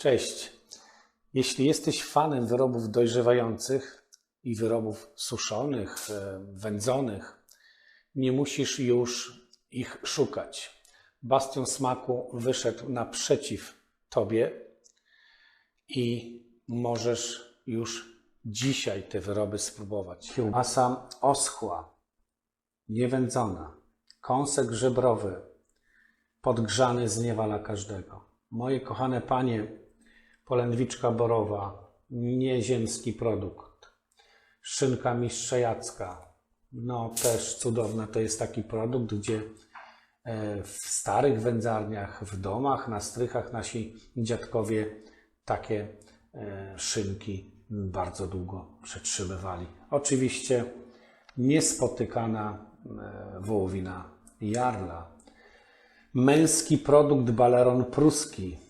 Cześć. Jeśli jesteś fanem wyrobów dojrzewających i wyrobów suszonych, e, wędzonych, nie musisz już ich szukać. Bastion Smaku wyszedł naprzeciw Tobie i możesz już dzisiaj te wyroby spróbować. Kiełbasa oschła, niewędzona, kąsek żebrowy, podgrzany zniewala każdego. Moje kochane panie, polędwiczka borowa, nieziemski produkt. Szynka mistrzejacka, no też cudowna. To jest taki produkt, gdzie e, w starych wędzarniach, w domach, na strychach nasi dziadkowie takie e, szynki bardzo długo przetrzymywali. Oczywiście niespotykana e, wołowina jarla, męski produkt baleron pruski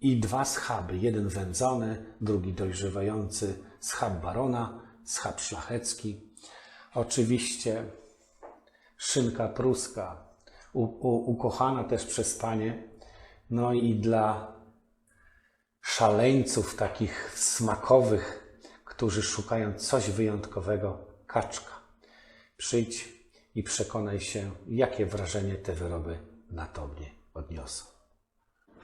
i dwa schaby, jeden wędzony, drugi dojrzewający, schab barona, schab szlachecki. Oczywiście szynka pruska, u, u, ukochana też przez panie, no i dla szaleńców takich smakowych, którzy szukają coś wyjątkowego, kaczka. Przyjdź i przekonaj się, jakie wrażenie te wyroby na tobie odniosą.